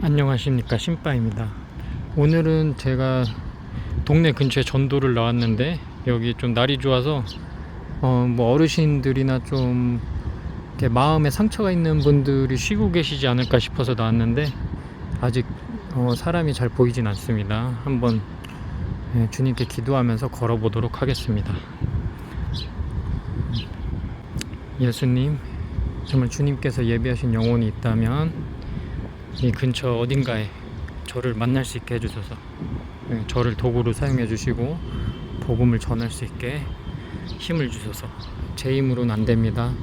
안녕하십니까. 신바입니다. 오늘은 제가 동네 근처에 전도를 나왔는데 여기 좀 날이 좋아서 어, 뭐 어르신들이나 좀 마음에 상처가 있는 분들이 쉬고 계시지 않을까 싶어서 나왔는데 아직 어, 사람이 잘 보이진 않습니다. 한번 예, 주님께 기도하면서 걸어보도록 하겠습니다. 예수님 정말 주님께서 예비하신 영혼이 있다면 이 근처 어딘가에 저를 만날 수 있게 해주셔서 예, 저를 도구로 사용해 주시고 복음을 전할 수 있게 힘을 주셔서 제 힘으로는 안 됩니다.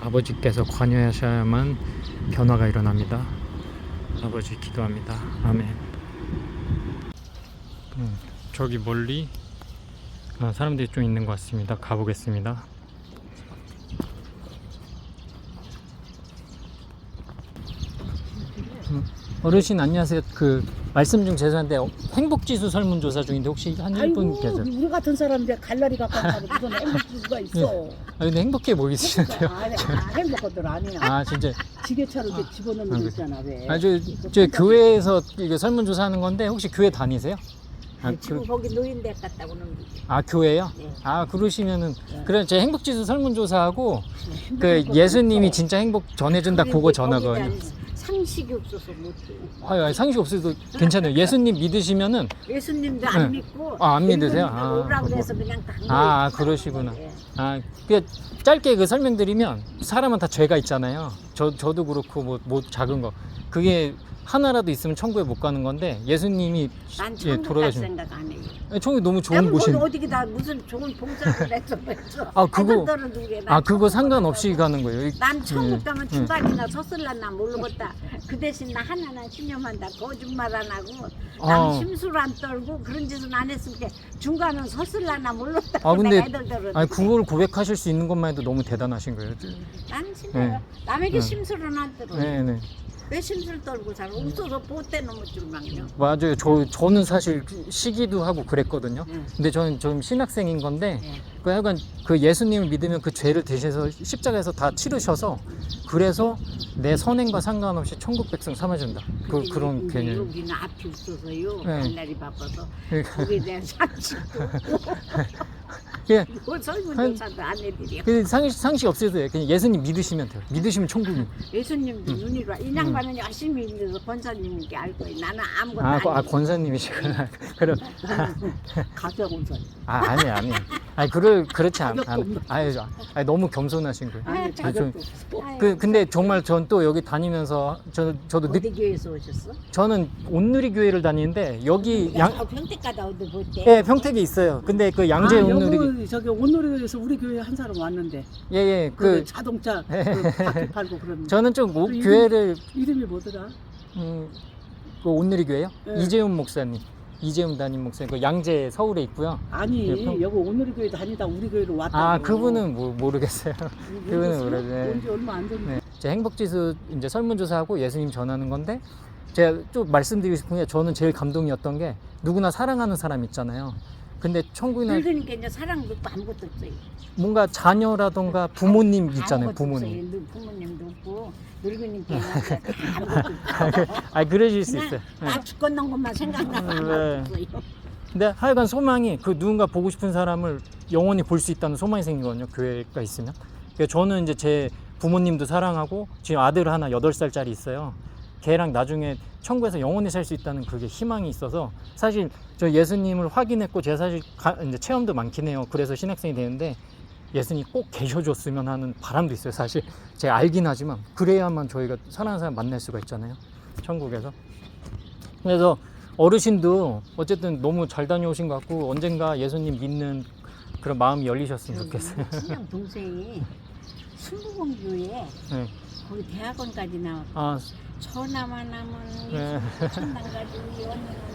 아버지께서 관여하셔야만 변화가 일어납니다. 아버지 기도합니다. 아멘. 음, 저기 멀리 아, 사람들이 좀 있는 것 같습니다. 가보겠습니다. 어르신 안녕하세요. 그 말씀 중 죄송한데 어, 행복지수 설문조사 중인데 혹시 한 1분 계세요? 우리 같은 사람인데 갈라리 갖고 와서 무슨 행복주가 있어. 아 근데 행복해 보이시는데요? 아니, 아, 행복하들 아니야. 아 진짜 지게차로 이렇게 집어넣는 아, 거 그- 있잖아, 왜. 아저 저 교회에서 이거 설문조사 하는 건데 혹시 교회 다니세요? 아, 지금 그, 거기 노인대 갔다 오는 거지. 아 교회요? 네. 아 그러시면은 네. 그래 제 행복지수 설문조사하고 행복한 그 예수님이 있어. 진짜 행복 전해준다 그거 전하거든요. 상식이 없어서 못해. 아유 아유, 상식 없어도 괜찮아요. 예수님 믿으시면은 예수님도 안 네. 믿고. 아, 안 믿으세요? 아, 아, 오라 뭐. 그래서 그냥 간 거예요. 아, 그러시구나. 예. 아, 그 짧게 그 설명드리면 사람은 다 죄가 있잖아요. 저 저도 그렇고 뭐, 뭐 작은 거 그게 하나라도 있으면 천국에 못 가는 건데 예수님이 난 예, 천국 갈 돌아가신 생각 안 해요. 천국이 너무 좋은 곳인. 뭐 어디게 다 무슨 좋은 봉사를 했어 했어. 아, 그거- 아난 그거 천국 상관없이. 가는 거예요. 난 천국 예, 가면 예. 중간이나 서슬라나 모르겠다. 그 대신 나 하나나 신념한다. 거짓말 안 하고 아. 남 심술 안 떨고 그런 짓은 안 했으니까 중간은 서슬라나 몰랐다. 아, 근데- 애들 들은 아니 그걸 고백하실 수 있는 것만 해도 너무 대단하신 거예요. 난 진짜 네. 남에게 네. 심술은 안 떨어. 네, 네. 왜 심술 떨고 살아? 없어서 보때 넘을 줄망요. 맞아요. 저 저는 사실 시기도 하고 그랬거든요. 네. 근데 저는 좀 신학생인 건데 네. 그 약간 그 예수님을 믿으면 그 죄를 대신해서 십자가에서 다 치르셔서 그래서 내 선행과 상관없이 천국 백성 삼아준다. 그 그런 근데 개념. 여기는 앞이 없어서요. 네. 갈 날이 바빠서 그러니까 거기에 대한 상식도 예, 뭐안 해드려. 그 상식 상식 없어도 돼요. 그냥 예수님 믿으시면 돼요. 믿으시면 천국이. 예수님도 음. 눈이 와. 이 양반은 열심히 믿어서 권사님께 알 거예요. 나는 아무것도 아, 안 그- 아 해. 권사님이시구나. 그럼 가져온 사람. 아 아니 아니. 아니 그럴 그렇지 않. 안. 아니, 아니 너무 겸손하신 거예요. 아니, 아, 자격도 없어. 아유, 그 근데 정말 전 또 여기 다니면서 저 저도 느, 어디 교회에서 오셨어? 저는 온누리 교회를 다니는데 여기 양 양 평택 가다 어디 볼 때? 예, 평택에 있어요. 근데 그 양재 아, 온누리 여기 저기 온누리에서 우리 교회 한 사람 왔는데 예, 예. 그, 그 자동차 그 바퀴 팔고 그런 저는 좀 오- 그 이름- 교회를 이름이 뭐더라? 음, 그 온누리 교회요? 네. 이재훈 목사님. 이재훈 담임 목사님. 그 양재 서울에 있고요. 아니 예, 평- 여기 온누리 교회 다니다 우리 교회로 왔다. 아, 그분은 뭐, 모르겠어요. 그분은 모르겠네. 온지 얼마 안 됐는데. 네. 제 행복지수 이제 설문조사하고 예수님 전하는 건데 제가 좀 말씀드리고 싶은 게 저는 제일 감동이었던 게 누구나 사랑하는 사람 있잖아요. 근데 천국이나 늙으니까 이제 사랑도 없고 아무것도 없어요. 뭔가 자녀라던가 부모님 있잖아요. 아무것도 부모님. 없어요. 늙- 부모님도 없고 늙으니까 아무것도. 아, 그러실 수 그냥 있어요. 네. 나 죽겠는 것만 생각나고 네. 아무것도 없어요. 근데 하여간 소망이 그 누군가 보고 싶은 사람을 영원히 볼 수 있다는 소망이 생기거든요. 교회가 있으면. 그러니까 저는 이제 제 부모님도 사랑하고 지금 아들 하나 8살짜리 있어요. 걔랑 나중에 천국에서 영원히 살 수 있다는 그게 희망이 있어서 사실 저 예수님을 확인했고 제가 사실 가- 이제 체험도 많긴 해요. 그래서 신학생이 되는데 예수님 꼭 계셔줬으면 하는 바람도 있어요. 사실 제가 알긴 하지만 그래야만 저희가 사랑하는 사람 만날 수가 있잖아요. 천국에서. 그래서 어르신도 어쨌든 너무 잘 다녀오신 것 같고 언젠가 예수님 믿는 그런 마음이 열리셨으면 좋겠어요. 친형 동생이 순부공교에 네. 거기 대학원까지 나왔고 아, 전화만 하면 네. 천당 가지고 언니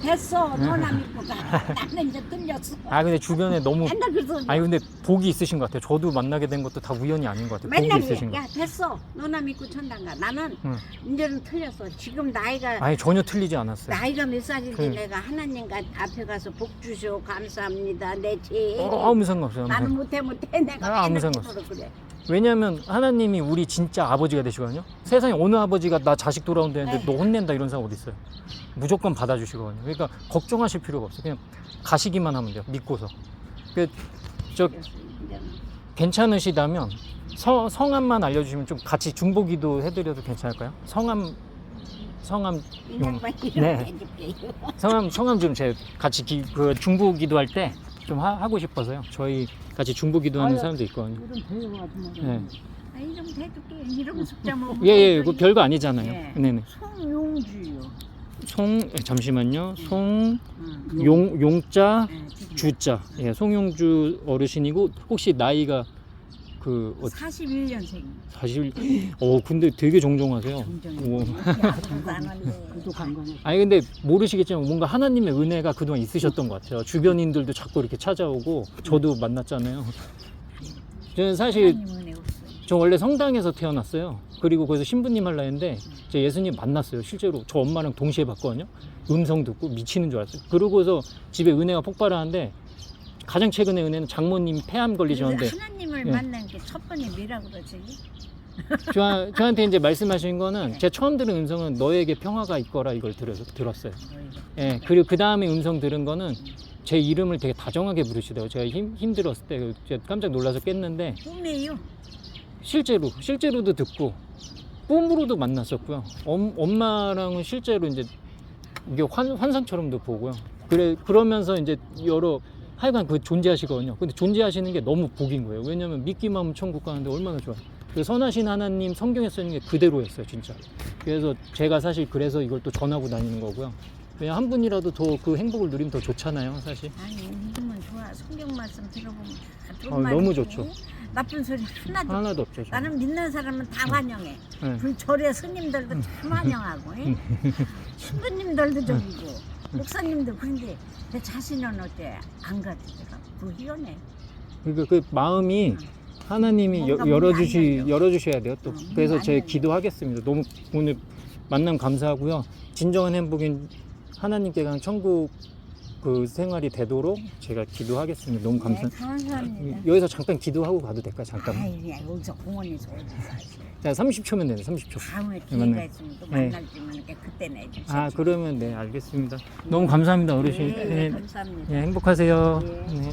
됐어 너나 믿고 가 나는 이제 뚫렸어 아 근데 주변에 너무 맨날 그래서 아니 근데 복이 있으신 것 같아요. 저도 만나게 된 것도 다 우연이 아닌 것 같아요. 맨날 복이 있으신 그래. 것. 야 됐어 너 나 믿고 천당 가 나는 응. 이제는 틀렸어 지금 나이가 아니 전혀 틀리지 않았어요. 나이가 몇 살인지 그- 내가 하나님 가 앞에 가서 복 주셔 감사합니다 내 죄. 어, 아무 상관없어요. 아무 나는 상관- 못해 못해 내가 아, 아무 맨날 상관없어. 그래. 왜냐하면 하나님이 우리 진짜 아버지가 되시거든요. 세상에 어느 아버지가 나 자식 돌아온다는데 에이. 너 혼낸다 이런 사람 어디 있어요? 무조건 받아주시거든요. 그러니까 걱정하실 필요가 없어요. 그냥 가시기만 하면 돼요. 믿고서. 그저 그래서 이제는 괜찮으시다면 서, 성함만 알려주시면 좀 같이 중보기도 해드려도 괜찮을까요? 성함 성함 이 양반이 네. 성함 성함 좀 제 같이 기, 그 중보기도 할 때 좀 하 고 싶어서요. 저희 같이 중보 기도하는 아유. 사람도 있거든요. 이름 데려가지고 네. 아, 이름 해줄게. 이름 숫자 뭐. 예, 예, 그 별거 아니잖아요. 예. 네네. 송용주요. 송 예, 잠시만요. 송 응. 용 용자 예, 주자. 예, 송용주 어르신이고 혹시 나이가 그 어, 41년생. 사실 어 근데 되게 정정하세요. 오. 그도 관광에. 아니 근데 모르시겠지만 뭔가 하나님의 은혜가 그동안 있으셨던 것 같아요. 주변인들도 자꾸 이렇게 찾아오고 저도 만났잖아요. 저는 사실 하나님 은혜 없어요. 저 원래 성당에서 태어났어요. 그리고 거기서 신부님 하려 했는데 제 예수님 만났어요. 실제로 저 엄마랑 동시에 봤거든요. 음성 듣고 미치는 줄 알았어요. 그러고서 집에 은혜가 폭발하는데 가장 최근의 은혜는 장모님 폐암 걸리셨는데 하나님을 예. 만난 게 첫 번째 미라고 그러지. 저, 저한테 이제 말씀하신 거는 제가 처음 들은 음성은 너에게 평화가 있거라 이걸 들어서, 들었어요. 예, 그리고 그 다음에 음성 들은 거는 제 이름을 되게 다정하게 부르시더라고요. 제가 힘, 힘들었을 때 제가 깜짝 놀라서 깼는데 꿈이에요. 실제로 실제로도 듣고 꿈으로도 만났었고요. 엄, 엄마랑은 실제로 이제 이게 환, 환상처럼도 보고요. 그래 그러면서 이제 여러 하여간 그 존재하시거든요. 근데 존재하시는 게 너무 복인 거예요. 왜냐면 믿기만 하면 천국 가는데 얼마나 좋아요. 그 선하신 하나님 성경에 쓰는 게 그대로였어요, 진짜. 그래서 제가 사실 그래서 이걸 또 전하고 다니는 거고요. 왜냐 한 분이라도 더 그 행복을 누리면 더 좋잖아요, 사실. 아니 믿으면 좋아. 성경 말씀 들어보면 어, 말이고 너무 좋죠. 나쁜 소리 하나도. 하나도 없죠. 저는. 나는 믿는 사람은 다 환영해. 네. 그 절의 스님들도 참 환영하고, 예? 신부님들도 저기고, 목사님도 그런데 내 자신은 어때? 안 가지더라. 그 희한해. 그러니까 그 마음이 하나님이 여, 뭔가 문이 열어주시. 열어주셔야 돼요. 또 어, 문이 그래서 안 제가 열려. 기도하겠습니다. 너무 오늘 만남 감사하고요. 진정한 행복인 하나님께 가는 천국 그 생활이 되도록 제가 기도하겠습니다. 너무 감사. 네, 감사합니다. 여기서 잠깐 기도하고 가도 될까요? 잠깐. 아이, 야, 여기서 공원에서 어디서 하지? 자, 30초면 되네. 30초. 다음에 네, 기회가 맞네. 있으면 또 네. 만날 때면 이렇게 그때 내주세요. 아, 그러면 네, 알겠습니다. 너무 감사합니다, 어르신. 네, 네, 감사합니다. 예, 행복하세요. 네. 네.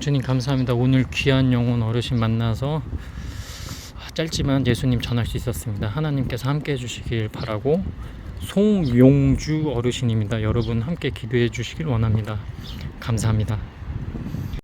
주님 감사합니다. 오늘 귀한 영혼 어르신 만나서 아, 짧지만 예수님 전할 수 있었습니다. 하나님께서 함께 해주시길 바라고 송용주 어르신입니다. 여러분 함께 기도해 주시길 원합니다. 감사합니다.